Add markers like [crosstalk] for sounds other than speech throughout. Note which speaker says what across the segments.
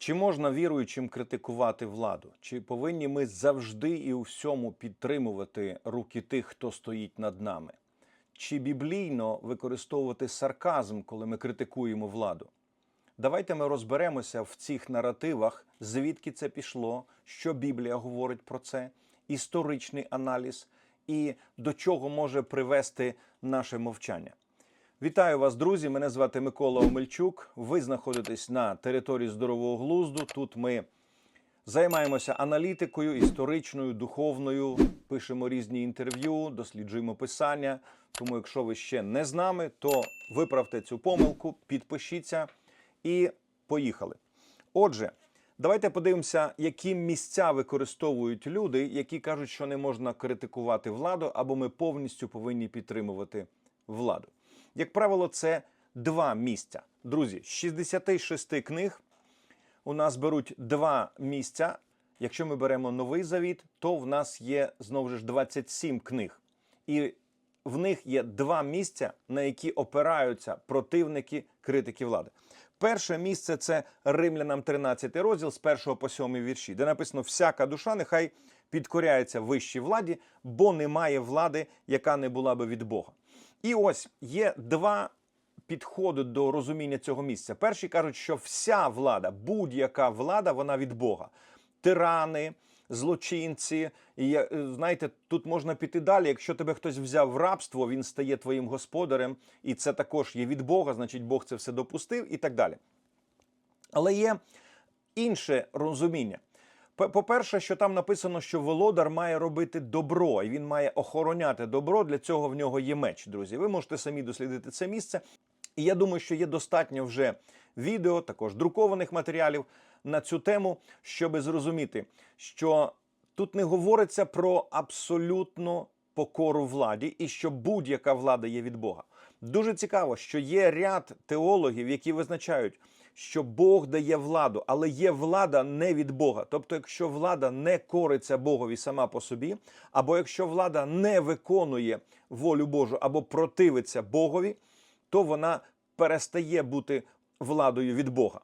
Speaker 1: Чи можна віруючим критикувати владу? Чи повинні ми завжди і у всьому підтримувати руки тих, хто стоїть над нами? Чи біблійно використовувати сарказм, коли ми критикуємо владу? Давайте ми розберемося в цих наративах, звідки це пішло, що Біблія говорить про це, історичний аналіз і до чого може привести наше мовчання. Вітаю вас, друзі! Мене звати Микола Омельчук. Ви знаходитесь на території здорового глузду. Тут ми займаємося аналітикою, історичною, духовною, пишемо різні інтерв'ю, досліджуємо писання. Тому, якщо ви ще не з нами, то виправте цю помилку, підпишіться і поїхали. Отже, давайте подивимося, які місця використовують люди, які кажуть, що не можна критикувати владу, або ми повністю повинні підтримувати владу. Як правило, це два місця. Друзі, з 66 книг у нас беруть два місця. Якщо ми беремо новий завіт, то в нас є знову ж 27 книг. І в них є два місця, на які опираються противники критики влади. Перше місце це Римлянам 13 розділ з 1 по 7 вірші, де написано: всяка душа нехай підкоряється вищій владі, бо немає влади, яка не була би від Бога. І ось є два підходи до розуміння цього місця. Перші кажуть, що вся влада, будь-яка влада, вона від Бога. Тирани, злочинці. І е, знаєте, тут можна піти далі. Якщо тебе хтось взяв в рабство, він стає твоїм господарем, і це також є від Бога, значить Бог це все допустив і так далі. Але є інше розуміння. По-перше, що там написано, що володар має робити добро, і він має охороняти добро. Для цього в нього є меч, друзі. Ви можете самі дослідити це місце. І я думаю, що є достатньо вже відео, також друкованих матеріалів на цю тему, щоб зрозуміти, що тут не говориться про абсолютну покору владі і що будь-яка влада є від Бога. Дуже цікаво, що є ряд теологів, які визначають, що Бог дає владу, але є влада не від Бога. Тобто, якщо влада не кориться Богові сама по собі, або якщо влада не виконує волю Божу або противиться Богові, то вона перестає бути владою від Бога.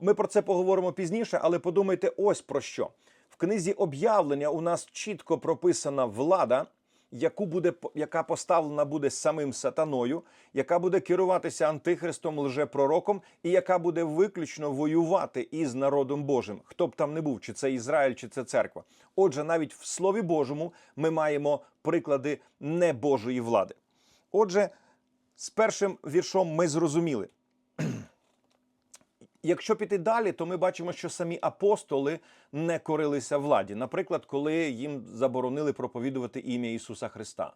Speaker 1: Ми про це поговоримо пізніше, але подумайте ось про що. В книзі об'явлення у нас чітко прописана влада, яку буде, яка поставлена буде самим сатаною, яка буде керуватися антихристом, лжепророком, і яка буде виключно воювати із народом Божим, хто б там не був, чи це Ізраїль, чи це церква. Отже, навіть в Слові Божому ми маємо приклади небожої влади. Отже, з першим віршом ми зрозуміли. Якщо піти далі, то ми бачимо, що самі апостоли не корилися владі. Наприклад, коли їм заборонили проповідувати ім'я Ісуса Христа.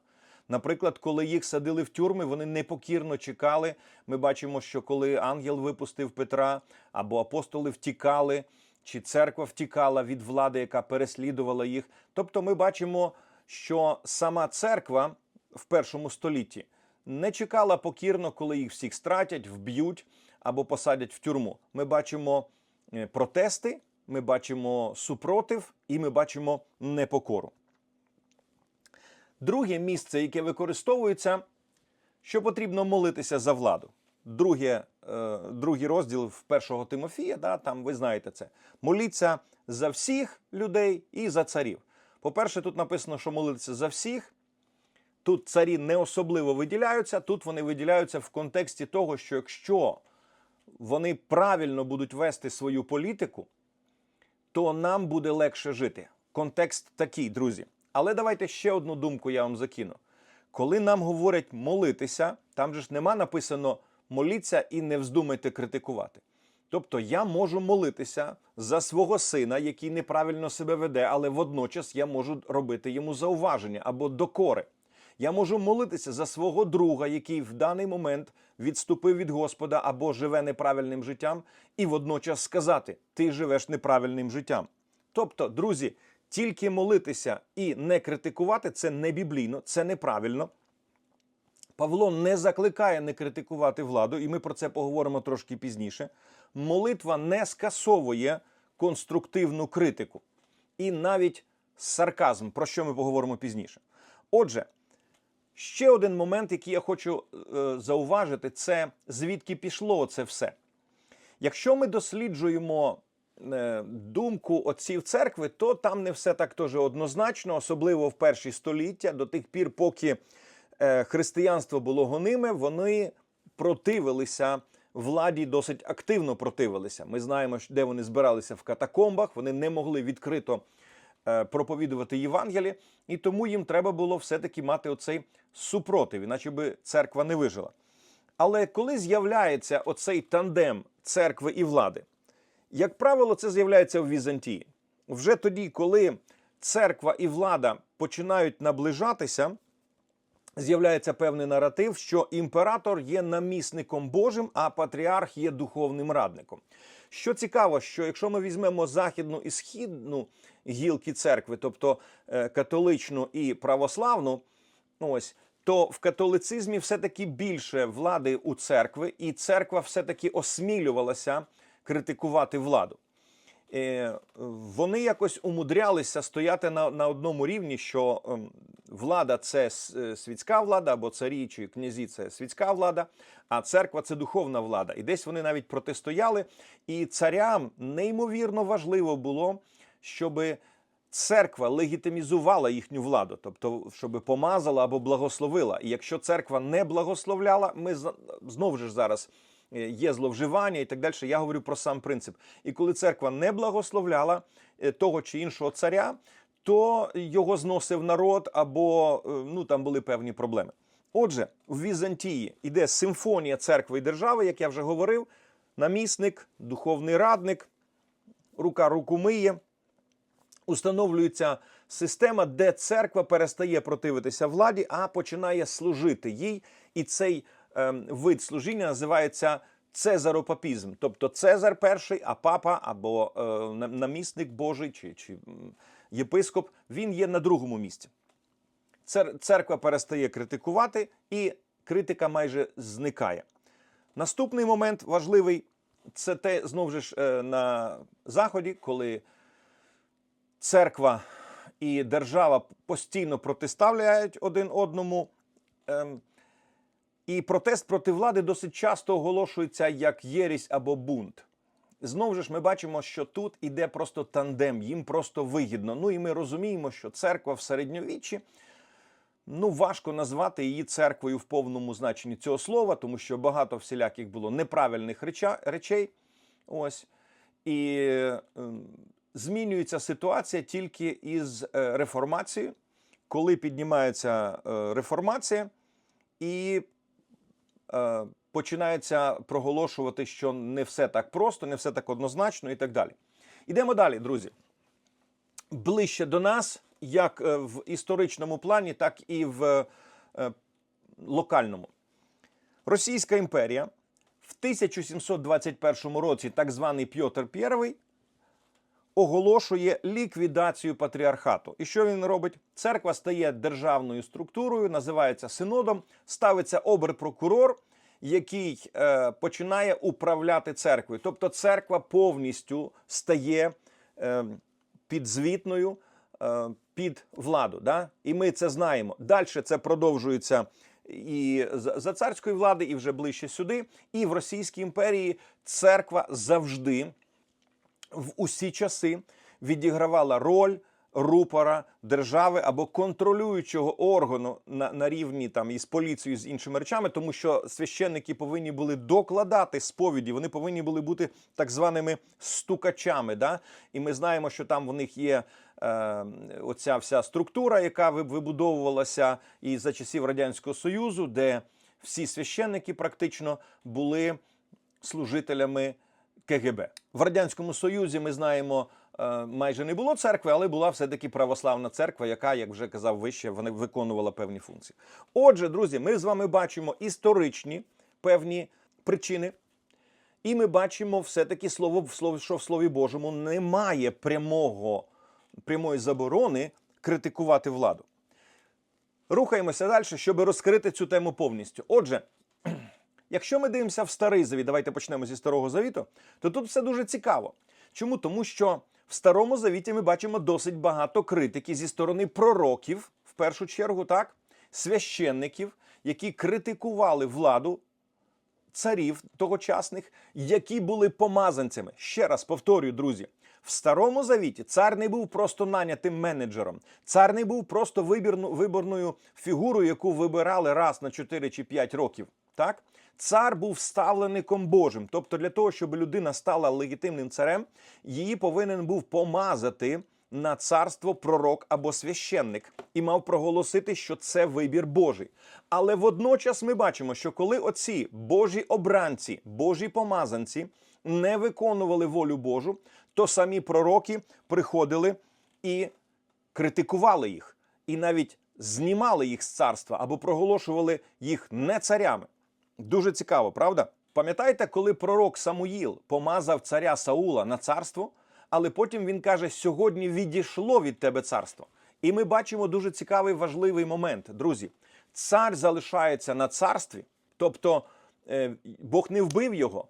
Speaker 1: Наприклад, коли їх садили в тюрми, вони непокірно чекали. Ми бачимо, що коли ангел випустив Петра, або апостоли втікали, чи церква втікала від влади, яка переслідувала їх. Тобто, ми бачимо, що сама церква в першому столітті не чекала покірно, коли їх всіх стратять, вб'ють або посадять в тюрму. Ми бачимо е, протести, ми бачимо супротив і ми бачимо непокору. Друге місце, яке використовується, що потрібно молитися за владу. Друге, е, другий розділ в першого Тимофія, да, там ви знаєте це. Моліться за всіх людей і за царів. По-перше, тут написано, що молитися за всіх. Тут царі не особливо виділяються, тут вони виділяються в контексті того, що якщо вони правильно будуть вести свою політику, то нам буде легше жити. Контекст такий, друзі. Але давайте ще одну думку я вам закину. Коли нам говорять молитися, там же ж нема написано моліться і не вздумайте критикувати. Тобто я можу молитися за свого сина, який неправильно себе веде, але водночас я можу робити йому зауваження або докори. Я можу молитися за свого друга, який в даний момент відступив від Господа або живе неправильним життям, і водночас сказати: Ти живеш неправильним життям. Тобто, друзі, тільки молитися і не критикувати це не біблійно, це неправильно. Павло не закликає не критикувати владу, і ми про це поговоримо трошки пізніше. Молитва не скасовує конструктивну критику і навіть сарказм, про що ми поговоримо пізніше. Отже, ще один момент, який я хочу е, зауважити, це звідки пішло це все. Якщо ми досліджуємо е, думку отців церкви, то там не все так теж однозначно, особливо в перші століття, до тих пір, поки е, християнство було гониме, вони противилися владі, досить активно противилися. Ми знаємо, де вони збиралися в катакомбах, вони не могли відкрито проповідувати Євангеліє, і тому їм треба було все-таки мати оцей супротив, іначе би церква не вижила. Але коли з'являється оцей тандем церкви і влади, як правило, це з'являється в Візантії. Вже тоді, коли церква і влада починають наближатися, з'являється певний наратив, що імператор є намісником Божим, а патріарх є духовним радником. Що цікаво, що якщо ми візьмемо західну і східну гілки церкви, тобто е, католичну і православну, ось то в католицизмі все-таки більше влади у церкви, і церква все-таки осмілювалася критикувати владу. Е, Вони якось умудрялися стояти на, на одному рівні, що ем, влада це е, світська влада, або царі чи князі це світська влада, а церква це духовна влада. І десь вони навіть протистояли. І царям неймовірно важливо було, щоби церква легітимізувала їхню владу, тобто, щоб помазала або благословила. І якщо церква не благословляла, ми знову ж зараз є зловживання і так далі. Я говорю про сам принцип. І коли церква не благословляла е, того чи іншого царя, то його зносив народ, або е, ну там були певні проблеми. Отже, в Візантії йде симфонія церкви і держави, як я вже говорив, намісник, духовний радник, рука руку миє установлюється система, де церква перестає противитися владі, а починає служити їй. І цей вид служіння називається цезаропапізм. Тобто Цезар перший, а папа або е, намісник Божий чи, чи єпископ, він є на другому місці. Церква перестає критикувати, і критика майже зникає. Наступний момент важливий це те знову ж е, на заході, коли церква і держава постійно протиставляють один одному. Ем, і протест проти влади досить часто оголошується як єрість або бунт. Знову ж ми бачимо, що тут іде просто тандем, їм просто вигідно. Ну і ми розуміємо, що церква в середньовіччі ну важко назвати її церквою в повному значенні цього слова, тому що багато всіляких було неправильних речей. Ось. І е, змінюється ситуація тільки із е, реформацією, коли піднімається е, реформація і починається проголошувати, що не все так просто, не все так однозначно і так далі. Ідемо далі, друзі. Ближче до нас, як е, в історичному плані, так і в е, локальному. Російська імперія в 1721 році, так званий Пьотр І, оголошує ліквідацію патріархату. І що він робить? Церква стає державною структурою, називається синодом, ставиться оберпрокурор, який е, починає управляти церквою. Тобто церква повністю стає е, підзвітною е, під владу. Да? І ми це знаємо. Далі це продовжується і за царської влади, і вже ближче сюди. І в Російській імперії церква завжди в усі часи відігравала роль рупора держави або контролюючого органу на, на рівні там із поліцією з іншими речами, тому що священники повинні були докладати сповіді, вони повинні були бути так званими стукачами. Да? І ми знаємо, що там в них є е, оця вся структура, яка вибудовувалася і за часів радянського союзу, де всі священники практично були служителями КГБ. В радянському союзі ми знаємо. е, Майже не було церкви, але була все-таки православна церква, яка, як вже казав вище, вона виконувала певні функції. Отже, друзі, ми з вами бачимо історичні певні причини, і ми бачимо все-таки слово, що в Слові Божому немає прямого, прямої заборони критикувати владу. Рухаємося далі, щоб розкрити цю тему повністю. Отже, Якщо ми дивимося в старий завіт, давайте почнемо зі старого завіту, то тут все дуже цікаво. Чому? Тому що в старому завіті ми бачимо досить багато критики зі сторони пророків, в першу чергу, так, священників, які критикували владу царів тогочасних, які були помазанцями. Ще раз повторюю, друзі. В старому завіті цар не був просто нанятим менеджером, цар не був просто вибірну, виборною фігурою, яку вибирали раз на 4 чи 5 років. Так? Цар був ставлеником Божим. Тобто, для того, щоб людина стала легітимним царем, її повинен був помазати на царство пророк або священник і мав проголосити, що це вибір Божий. Але водночас ми бачимо, що коли оці Божі обранці, Божі помазанці не виконували волю Божу, то самі пророки приходили і критикували їх, і навіть знімали їх з царства або проголошували їх не царями. Дуже цікаво, правда? Пам'ятаєте, коли пророк Самуїл помазав царя Саула на царство, але потім він каже: сьогодні відійшло від тебе царство. І ми бачимо дуже цікавий важливий момент, друзі. Цар залишається на царстві, тобто е, Бог не вбив його,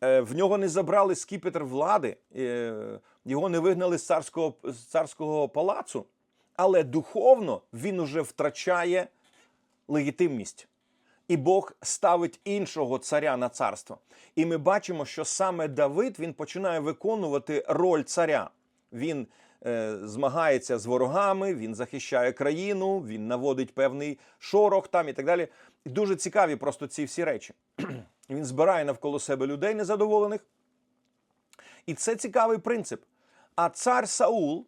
Speaker 1: е, в нього не забрали скіпетр влади, е, його не вигнали з царського, з царського палацу, але духовно він уже втрачає легітимність. І Бог ставить іншого царя на царство. І ми бачимо, що саме Давид він починає виконувати роль царя. Він е, змагається з ворогами, він захищає країну, він наводить певний шорох там і так далі. Дуже цікаві просто ці всі речі. [clears throat] Він збирає навколо себе людей незадоволених. І це цікавий принцип. А цар Саул,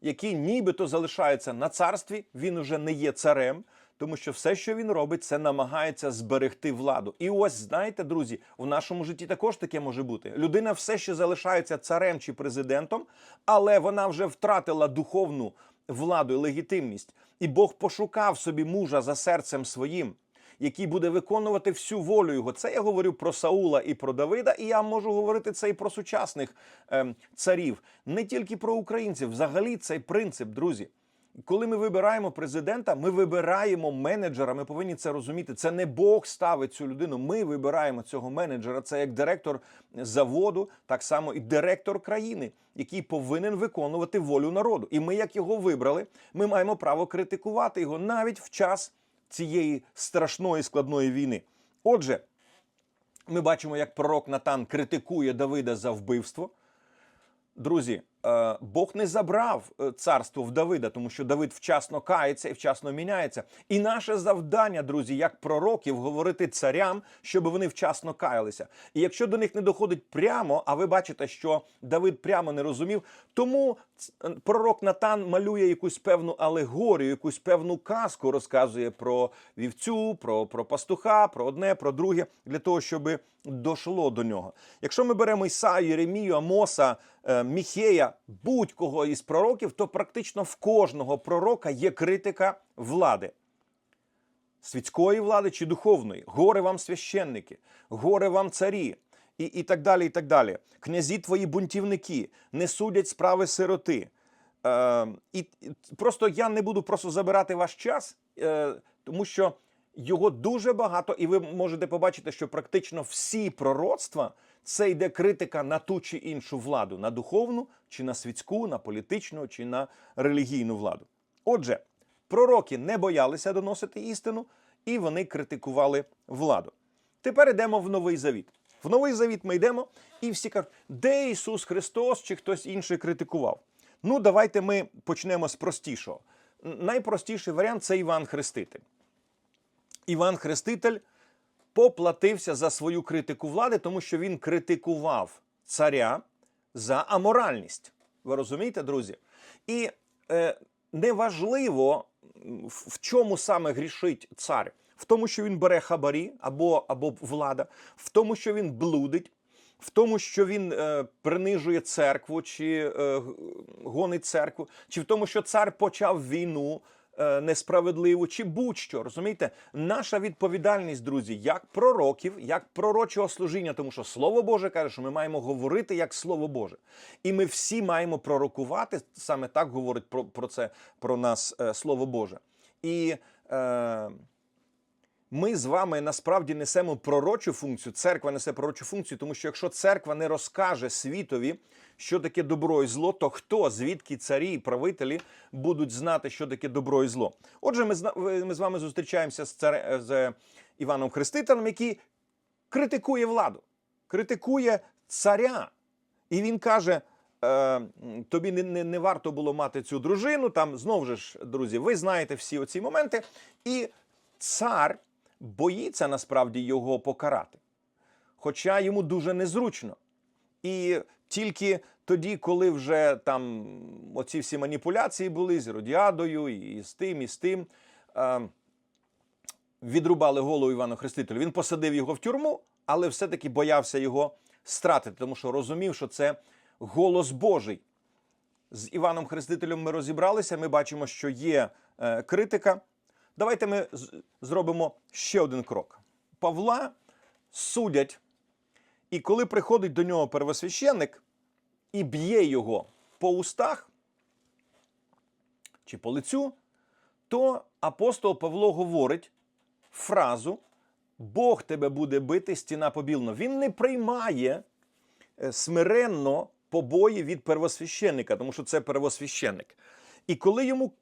Speaker 1: який нібито залишається на царстві, він уже не є царем, тому що все, що він робить, це намагається зберегти владу. І ось знаєте, друзі, в нашому житті також таке може бути. Людина все ще залишається царем чи президентом, але вона вже втратила духовну владу і легітимність. І Бог пошукав собі мужа за серцем своїм. Який буде виконувати всю волю його. Це я говорю про Саула і про Давида, і я можу говорити це і про сучасних ем, царів, не тільки про українців. Взагалі, цей принцип, друзі. Коли ми вибираємо президента, ми вибираємо менеджера. Ми повинні це розуміти. Це не Бог ставить цю людину. Ми вибираємо цього менеджера. Це як директор заводу, так само і директор країни, який повинен виконувати волю народу. І ми, як його вибрали, ми маємо право критикувати його навіть в час цієї страшної складної війни. Отже, ми бачимо, як пророк Натан критикує Давида за вбивство. Друзі, Бог не забрав е, царство в Давида, тому що Давид вчасно кається і вчасно міняється. І наше завдання, друзі, як пророків, говорити царям, щоб вони вчасно каялися. І якщо до них не доходить прямо, а ви бачите, що Давид прямо не розумів, тому пророк Натан малює якусь певну алегорію, якусь певну казку, розказує про вівцю, про, про пастуха, про одне, про друге, для того, щоб дошло до нього. Якщо ми беремо Ісаю, Єремію, Амоса, е, Міхея, будь-кого із пророків, то практично в кожного пророка є критика влади. Світської влади чи духовної, горе вам священники, горе вам царі, і, і так далі. і так далі. Князі твої бунтівники не судять справи сироти. Е, і просто я не буду просто забирати ваш час, е, тому що його дуже багато, і ви можете побачити, що практично всі пророцтва це йде критика на ту чи іншу владу, на духовну, чи на світську, на політичну, чи на релігійну владу. Отже, пророки не боялися доносити істину, і вони критикували владу. Тепер йдемо в новий завіт. В новий завіт ми йдемо, і всі кажуть, де Ісус Христос чи хтось інший критикував. Ну, давайте ми почнемо з простішого. Найпростіший варіант це Іван Хреститель. Іван Хреститель поплатився за свою критику влади, тому що він критикував царя за аморальність. Ви розумієте, друзі? І е, неважливо, в чому саме грішить цар. В тому, що він бере хабарі або, або влада, в тому, що він блудить, в тому, що він е, принижує церкву чи е, гонить церкву, чи в тому, що цар почав війну несправедливу, чи будь-що. Розумієте, наша відповідальність, друзі, як пророків, як пророчого служіння, тому що Слово Боже каже, що ми маємо говорити як Слово Боже. І ми всі маємо пророкувати, саме так говорить про, про це про нас е, Слово Боже. І е, ми з вами насправді несемо пророчу функцію. Церква несе пророчу функцію, тому що якщо церква не розкаже світові, що таке добро і зло, то хто, звідки царі і правителі будуть знати, що таке добро і зло? Отже, ми, з вами зустрічаємося з, царе, з Іваном Хрестителем, який критикує владу, критикує царя. І він каже: е, тобі не, не, не варто було мати цю дружину. Там знову ж, друзі, ви знаєте всі оці моменти. І цар боїться насправді його покарати. Хоча йому дуже незручно. І тільки тоді, коли вже там оці всі маніпуляції були з Родіадою, і з тим, і з тим, е, відрубали голову Івану Хрестителю. Він посадив його в тюрму, але все-таки боявся його стратити, тому що розумів, що це голос Божий. З Іваном Хрестителем ми розібралися. Ми бачимо, що є е, критика. Давайте ми зробимо ще один крок. Павла судять, і коли приходить до нього первосвященник і б'є його по устах чи по лицю, то апостол Павло говорить фразу Бог тебе буде бити, стіна побілно. Він не приймає е, смиренно побої від первосвященника, тому що це первосвященник. І коли йому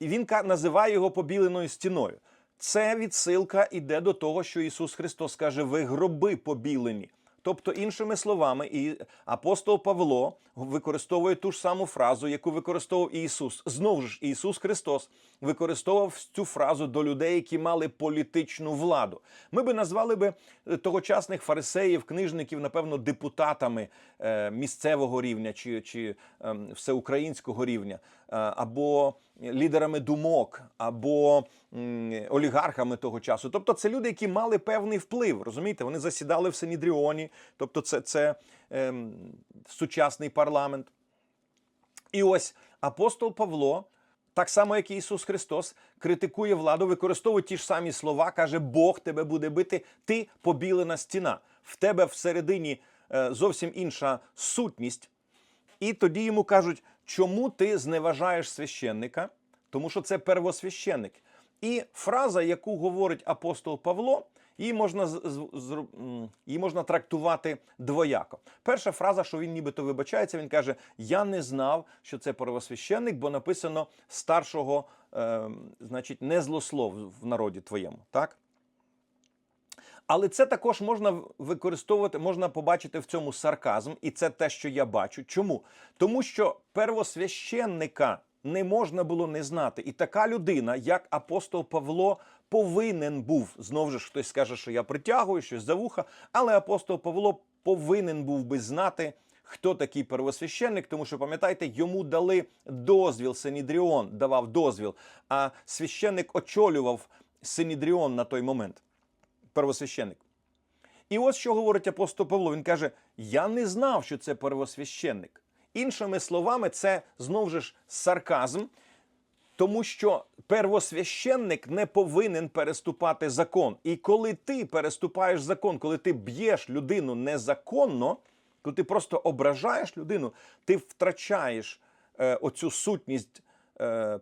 Speaker 1: і він називає його побіленою стіною. Це відсилка іде до того, що Ісус Христос каже: ви гроби побілені. Тобто, іншими словами, і апостол Павло використовує ту ж саму фразу, яку використовував Ісус. Знову ж Ісус Христос використовував цю фразу до людей, які мали політичну владу. Ми би назвали би е, тогочасних фарисеїв, книжників, напевно, депутатами е, місцевого рівня чи, чи ем, всеукраїнського рівня, або лідерами думок, або олігархами того часу. Тобто, це люди, які мали певний вплив. Розумієте, вони засідали в Синідріоні, тобто, це, це ем, сучасний парламент. І ось апостол Павло, так само як і Ісус Христос, критикує владу, використовує ті ж самі слова, каже: Бог тебе буде бити, ти побілена стіна. В тебе всередині е, зовсім інша сутність. І тоді йому кажуть, чому ти зневажаєш священника? Тому що це первосвященник. І фраза, яку говорить апостол Павло, її можна, її можна трактувати двояко. Перша фраза, що він нібито вибачається, він каже: Я не знав, що це первосвященник, бо написано старшого, е, значить, не злослов в народі твоєму. Так? Але це також можна використовувати, можна побачити в цьому сарказм, і це те, що я бачу. Чому? Тому що первосвященника не можна було не знати. І така людина, як апостол Павло, повинен був знову ж хтось скаже, що я притягую щось за вуха, але апостол Павло повинен був би знати. Хто такий первосвященник, тому що пам'ятаєте, йому дали дозвіл. Синідріон давав дозвіл, а священник очолював Синідріон на той момент первосвященник. І ось що говорить апостол Павло. Він каже: Я не знав, що це первосвященник. Іншими словами, це знову ж сарказм, тому що первосвященник не повинен переступати закон. І коли ти переступаєш закон, коли ти б'єш людину незаконно, коли ти просто ображаєш людину, ти втрачаєш е, оцю сутність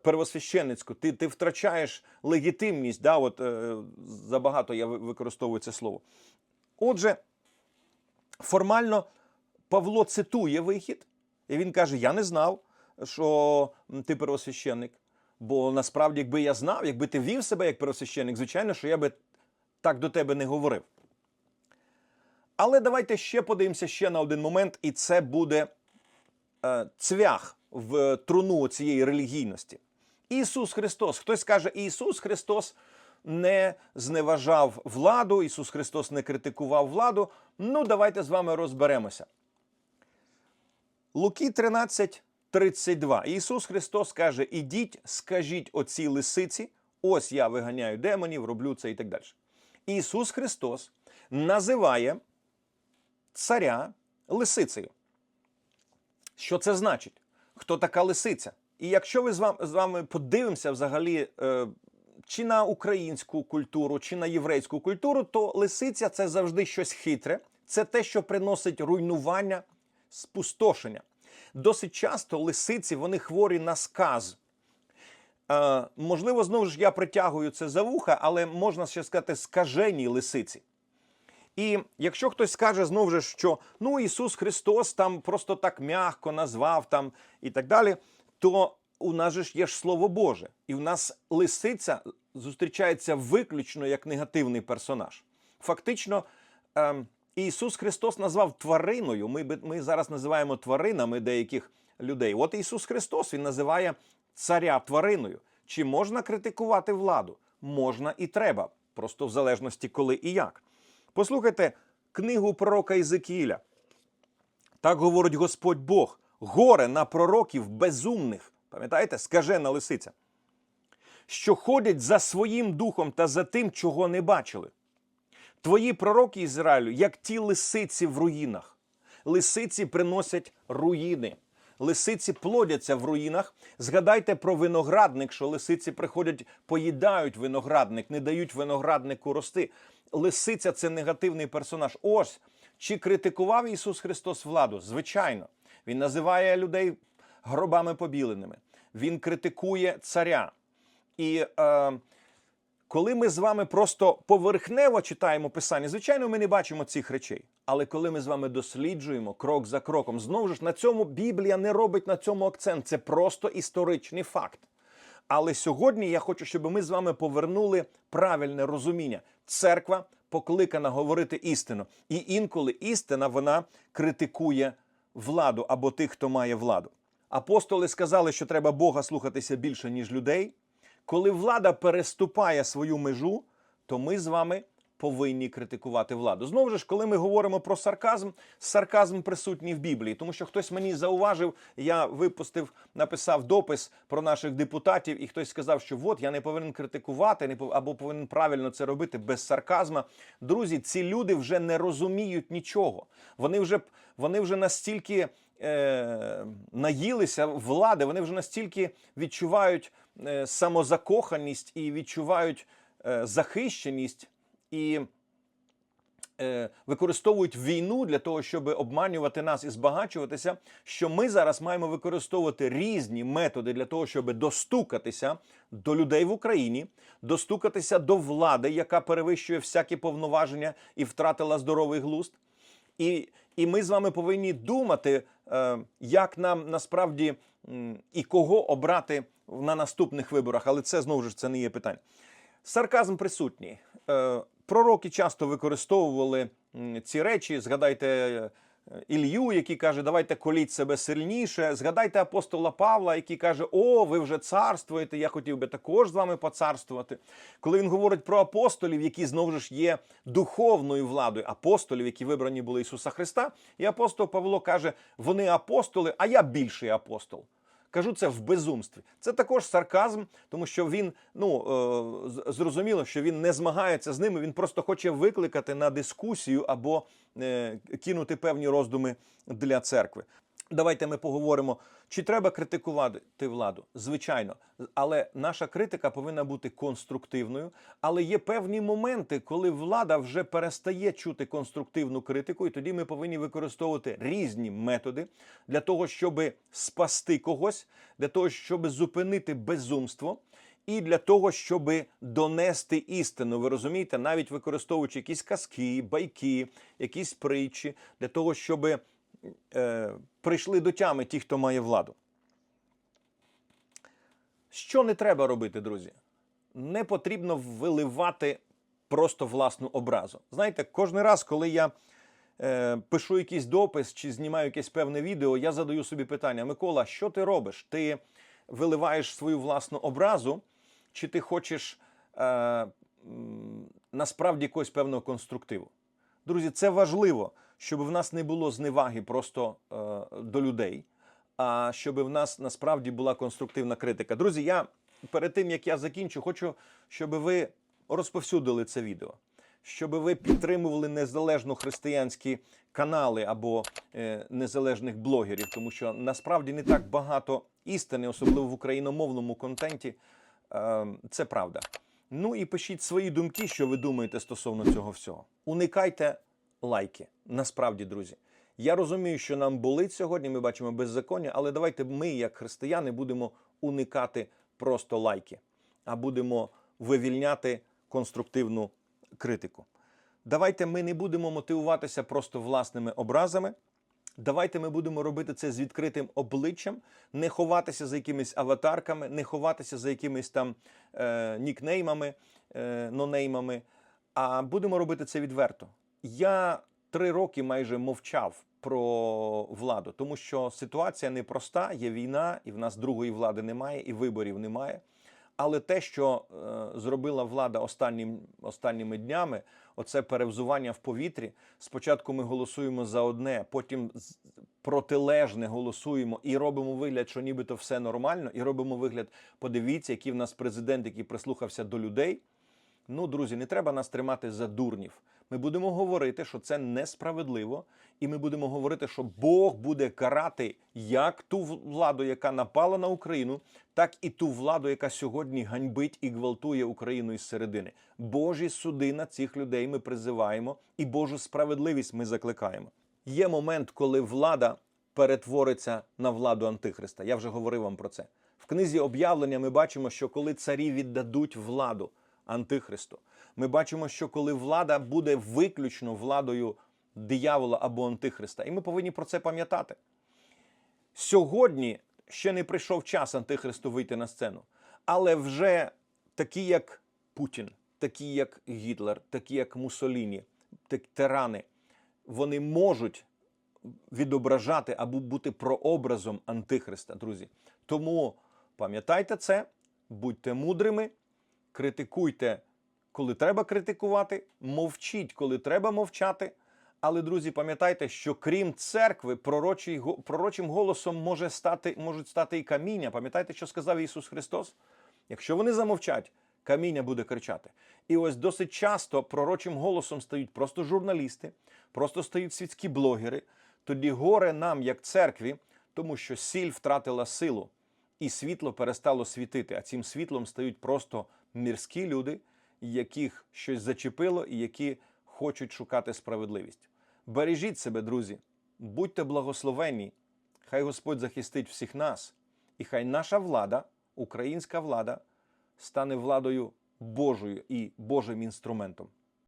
Speaker 1: первосвященницьку, ти, ти втрачаєш легітимність. Да, от, е, забагато я використовую це слово. Отже, формально Павло цитує вихід, і він каже: Я не знав, що ти первосвященник. Бо насправді, якби я знав, якби ти вів себе як первосвященник, звичайно, що я би так до тебе не говорив. Але давайте ще подивимося ще на один момент, і це буде е, цвях в труну цієї релігійності. Ісус Христос. Хтось каже, Ісус Христос не зневажав владу, Ісус Христос не критикував владу. Ну, давайте з вами розберемося. Луки 13, 32. Ісус Христос каже: Ідіть, скажіть оцій лисиці, ось я виганяю демонів, роблю це і так далі. Ісус Христос називає царя лисицею. Що це значить? Хто така лисиця? І якщо ви з вами, з вами подивимося взагалі е, чи на українську культуру, чи на єврейську культуру, то лисиця це завжди щось хитре, це те, що приносить руйнування, спустошення. Досить часто лисиці вони хворі на сказ. Е, можливо, знову ж я притягую це за вуха, але можна ще сказати скажені лисиці. І якщо хтось скаже знову ж, що ну Ісус Христос там просто так м'яко назвав там і так далі, то у нас же ж є ж Слово Боже, і в нас лисиця зустрічається виключно як негативний персонаж. Фактично, ем, Ісус Христос назвав твариною. Ми, ми зараз називаємо тваринами деяких людей. От Ісус Христос Він називає царя твариною. Чи можна критикувати владу? Можна і треба, просто в залежності коли і як. Послухайте книгу пророка Ізекіля. Так говорить Господь Бог: горе на пророків безумних. Пам'ятаєте, скажена лисиця, що ходять за своїм духом та за тим, чого не бачили. Твої пророки Ізраїлю, як ті лисиці в руїнах. Лисиці приносять руїни. Лисиці плодяться в руїнах. Згадайте про виноградник, що лисиці приходять, поїдають виноградник, не дають винограднику рости. Лисиця це негативний персонаж. Ось чи критикував Ісус Христос владу? Звичайно, Він називає людей гробами побіленими. Він критикує царя. І е, коли ми з вами просто поверхнево читаємо писання, звичайно, ми не бачимо цих речей. Але коли ми з вами досліджуємо крок за кроком, знову ж на цьому Біблія не робить на цьому акцент. Це просто історичний факт. Але сьогодні я хочу, щоб ми з вами повернули правильне розуміння. Церква покликана говорити істину. І інколи істина вона критикує владу або тих, хто має владу. Апостоли сказали, що треба Бога слухатися більше, ніж людей. Коли влада переступає свою межу, то ми з вами повинні критикувати владу. Знову ж, коли ми говоримо про сарказм, сарказм присутній в Біблії, тому що хтось мені зауважив, я випустив, написав допис про наших депутатів, і хтось сказав, що от я не повинен критикувати, не або повинен правильно це робити без сарказма. Друзі, ці люди вже не розуміють нічого. Вони вже вони вже настільки е, наїлися влади, вони вже настільки відчувають е, самозакоханість і відчувають е, захищеність і е, використовують війну для того, щоб обманювати нас і збагачуватися, що ми зараз маємо використовувати різні методи для того, щоб достукатися до людей в Україні, достукатися до влади, яка перевищує всякі повноваження і втратила здоровий глузд. І, і ми з вами повинні думати, е, як нам насправді і кого обрати на наступних виборах. Але це знову ж це не є питання. Сарказм присутній. Пророки часто використовували ці речі. Згадайте е, Ілью, який каже, давайте коліть себе сильніше. Згадайте апостола Павла, який каже, о, ви вже царствуєте, я хотів би також з вами поцарствувати. Коли він говорить про апостолів, які знову ж є духовною владою, апостолів, які вибрані були Ісуса Христа, і апостол Павло каже, вони апостоли, а я більший апостол. Кажу це в безумстві. Це також сарказм, тому що він ну е, зрозуміло, що він не змагається з ними. Він просто хоче викликати на дискусію або е, кинути певні роздуми для церкви. Давайте ми поговоримо, чи треба критикувати владу. Звичайно, але наша критика повинна бути конструктивною. Але є певні моменти, коли влада вже перестає чути конструктивну критику, і тоді ми повинні використовувати різні методи для того, щоб спасти когось, для того, щоб зупинити безумство. І для того, щоб донести істину, ви розумієте, навіть використовуючи якісь казки, байки, якісь притчі, для того, щоб е, прийшли до тями ті, хто має владу. Що не треба робити, друзі? Не потрібно виливати просто власну образу. Знаєте, кожен раз, коли я е, пишу якийсь допис чи знімаю якесь певне відео, я задаю собі питання: Микола, що ти робиш? Ти виливаєш свою власну образу, чи ти хочеш е, насправді якогось певного конструктиву? Друзі, це важливо, щоб в нас не було зневаги просто е, до людей, а щоб в нас насправді була конструктивна критика. Друзі, я перед тим як я закінчу, хочу, щоб ви розповсюдили це відео, щоб ви підтримували незалежно християнські канали або е, незалежних блогерів, тому що насправді не так багато істини, особливо в україномовному контенті. Е, це правда. Ну і пишіть свої думки, що ви думаєте стосовно цього всього. Уникайте лайки. Насправді, друзі. Я розумію, що нам болить сьогодні. Ми бачимо беззаконня, але давайте ми, як християни, будемо уникати просто лайки, а будемо вивільняти конструктивну критику. Давайте ми не будемо мотивуватися просто власними образами. Давайте ми будемо робити це з відкритим обличчям, не ховатися за якимись аватарками, не ховатися за якимись там е, нікнеймами, е, нонеймами, а будемо робити це відверто. Я три роки майже мовчав про владу, тому що ситуація непроста, є війна, і в нас другої влади немає, і виборів немає. Але те, що е, зробила влада останнім, останніми днями, оце перевзування в повітрі. Спочатку ми голосуємо за одне, потім протилежне голосуємо і робимо вигляд, що нібито все нормально, і робимо вигляд, подивіться, який в нас президент, який прислухався до людей. Ну, друзі, не треба нас тримати за дурнів. Ми будемо говорити, що це несправедливо, і ми будемо говорити, що Бог буде карати як ту владу, яка напала на Україну, так і ту владу, яка сьогодні ганьбить і гвалтує Україну із середини. Божі суди на цих людей ми призиваємо, і Божу справедливість ми закликаємо. Є момент, коли влада перетвориться на владу Антихриста. Я вже говорив вам про це. В книзі об'явлення ми бачимо, що коли царі віддадуть владу Антихристу, ми бачимо, що коли влада буде виключно владою диявола або Антихриста, і ми повинні про це пам'ятати. Сьогодні ще не прийшов час Антихристу вийти на сцену, але вже такі, як Путін, такі, як Гітлер, такі, як Муссоліні, тирани, вони можуть відображати або бути прообразом Антихриста, друзі. Тому пам'ятайте це, будьте мудрими, критикуйте, коли треба критикувати, мовчіть, коли треба мовчати. Але, друзі, пам'ятайте, що крім церкви, пророчий, пророчим голосом може стати, можуть стати і каміння. Пам'ятаєте, що сказав Ісус Христос? Якщо вони замовчать, каміння буде кричати. І ось досить часто пророчим голосом стають просто журналісти, просто стають світські блогери. Тоді горе нам, як церкві, тому що сіль втратила силу, і світло перестало світити. А цим світлом стають просто мірські люди, яких щось зачепило і які хочуть шукати справедливість. Бережіть себе, друзі, будьте благословенні. Хай Господь захистить всіх нас, і хай наша влада, українська влада, стане владою Божою і Божим інструментом.